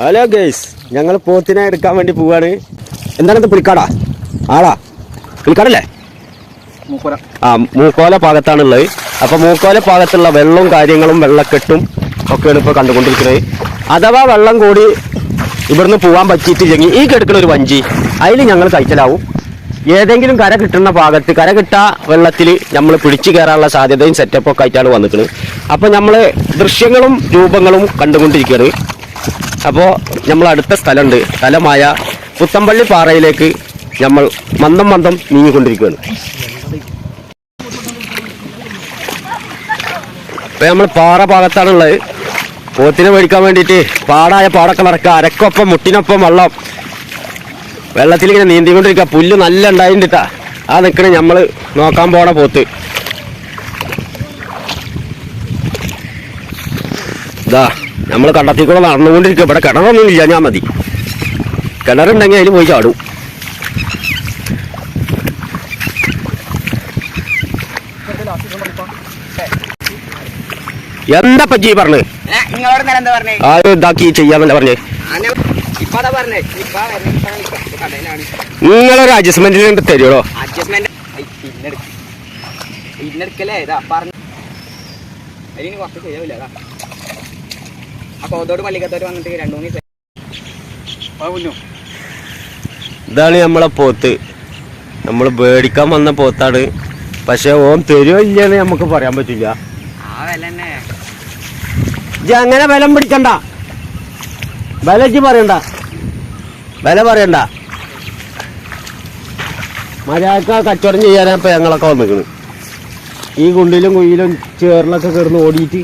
Hello guys ഞങ്ങൾ പോത്തിനെ എടുക്കാൻ വേണ്ടി പോവാണ്. എന്താണ് ഇത് ആളാ ആടാ. പുളിക്കാടല്ലേ ആ മൂക്കോല ഭാഗത്താണുള്ളത്. അപ്പൊ മൂക്കോല ഭാഗത്തുള്ള വെള്ളവും കാര്യങ്ങളും വെള്ളക്കെട്ടും ഒക്കെയാണ് ഇപ്പോൾ കണ്ടുകൊണ്ടിരിക്കുന്നത്. അഥവാ വെള്ളം കൂടി ഇവിടുന്ന് പോകാൻ പറ്റിയിട്ടില്ലെങ്കിൽ ഈ കിടക്കുന്ന ഒരു വഞ്ചി അതിൽ ഞങ്ങൾ കഴിച്ചലാവും. ഏതെങ്കിലും കര കിട്ടുന്ന ഭാഗത്ത് കര കിട്ടാ വെള്ളത്തിൽ നമ്മൾ പിടിച്ചു കയറാനുള്ള സാധ്യതയും സെറ്റപ്പ് ഒക്കെ ആയിട്ടാണ് വന്നിട്ടുള്ളത് അപ്പോൾ നമ്മൾ ദൃശ്യങ്ങളും രൂപങ്ങളും കണ്ടുകൊണ്ടിരിക്കുകയാണ്. അപ്പോൾ നമ്മൾ അടുത്ത സ്ഥലമുണ്ട്. സ്ഥലമായ പുത്തമ്പള്ളി പാറയിലേക്ക് നമ്മൾ മന്ദം മന്ദം നീങ്ങിക്കൊണ്ടിരിക്കുകയാണ്. ഇപ്പം നമ്മൾ പാറ ഭാഗത്താണുള്ളത്. പോത്തിനെ മേടിക്കാൻ വേണ്ടിയിട്ട് പാടായ പാടൊക്കെ നടക്കുക. അരക്കൊപ്പം മുട്ടിനൊപ്പം വെള്ളം. വെള്ളത്തിൽ ഇങ്ങനെ നീന്തിക്കൊണ്ടിരിക്കുക. പുല്ല് നല്ല ഉണ്ടായിട്ടാ ആ നിൽക്കണേ നമ്മൾ നോക്കാൻ പോണ പോത്ത്. ഇതാ. നമ്മൾ കണ്ടത്തിൽ കൂടെ നടന്നുകൊണ്ടിരിക്കുക. ഇവിടെ കിണറൊന്നും ഇല്ല ഞാൻ മതി. കിണറുണ്ടെങ്കിൽ അതിൽ പോയി ചാടും. എന്താ പറ്റി പറഞ്ഞു? നിങ്ങളോട് നേരം എന്താ പറഞ്ഞേ? ആ ഇതാക്കി ചെയ്യാന്നല്ല പറഞ്ഞേ. നിങ്ങളൊരു അഡ്ജസ്റ്റ്മെന്റിന് തരുമോ അഡ്ജസ്റ്റ്മെന്റ് ആ കോതോട് പള്ളിക്കത്തോട് വന്നിട്ട് രണ്ടു മൂന്ന് ദിവസം. ഇതാണ് നമ്മളെ പോത്ത്. നമ്മൾ മേടിക്കാൻ വന്ന പോത്താണ്. പക്ഷെ ഓം തരുമോ ഇല്ലെന്ന് നമുക്ക് പറയാൻ പറ്റില്ല. അങ്ങനെ ബലം പിടിക്കണ്ട. ഇജ്ജ് പറയണ്ട. വില പറയണ്ട. മര്യാദയ്ക്ക് കച്ചവടം ചെയ്യാനാ ഇപ്പൊ ഞങ്ങളൊക്കെ വന്നിക്കണ്. ഈ കുണ്ടിലും കുയിലും ചേറിലൊക്കെ കിടന്ന് ഓടിയിട്ട്.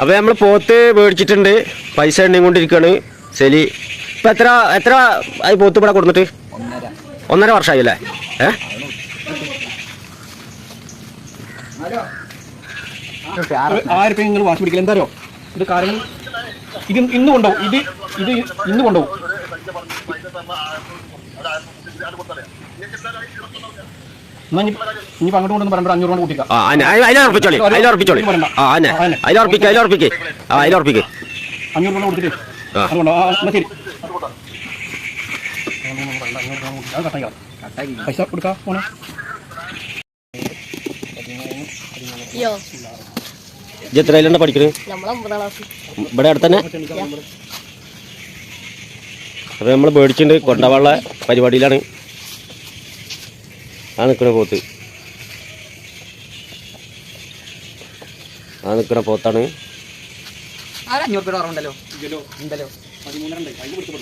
ആ അപ്പൊ നമ്മൾ പോത്ത് മേടിച്ചിട്ടുണ്ട്. പൈസ എണ്ണയും കൊണ്ടിരിക്കുകയാണ് ശരി. ഇപ്പൊ എത്ര എത്ര ആയി പോത്ത് ഇവിടെ കൊടുത്തിട്ട് ഒന്നര ഒന്നര വർഷമായി അല്ലേ ഏ? ആയിരം രൂപ നിങ്ങൾ വാശി പിടിക്കില്ല എന്താ ഇത് കാരണം ഇത് ഇന്ന് കൊണ്ടുപോകും. ഇത് ഇത് ഇന്ന് കൊണ്ടുപോകും. ഇനി അങ്ങോട്ട് കൊണ്ടൊന്ന് പറഞ്ഞിട്ട് അഞ്ഞൂറ് കൊണ്ട് കൂട്ടിക്കാം. ആ അന്നെ അതിലുറപ്പിച്ചോളി അതിലുറപ്പിച്ചോളി ആ അന്നെ അതിലുറപ്പിക്കുക അതിലുറപ്പിക്ക് ആ അതിലുറപ്പിക്ക് അഞ്ഞൂറ് കൊണ്ട് കൊടുത്തിട്ട്. ആ. അതുകൊണ്ടോ ആ എന്നാ ശരി. അത് കട്ടായിക്കാം. പൈസ കൊടുക്കാം പോണേ യോ. ഇജ്ജ് എത്രയിലുണ്ട് പഠിക്കുന്നത് നമ്മളെ ഒമ്പതാം ക്ലാസ്. ഇവിടെ നമ്മൾ മേടിച്ചിട്ടുണ്ട് കൊണ്ടവള്ള പരിപാടിയിലാണ്. ആ നിൽക്കുന്ന പോത്ത്. ആ നിൽക്കുന്ന പോത്താണ്. ആ അഞ്ഞൂറ് രൂപ ഉണ്ടല്ലോ? ഉണ്ടല്ലോ. പതിമൂന്നരണ്ട് അതിന് കൊടുത്തു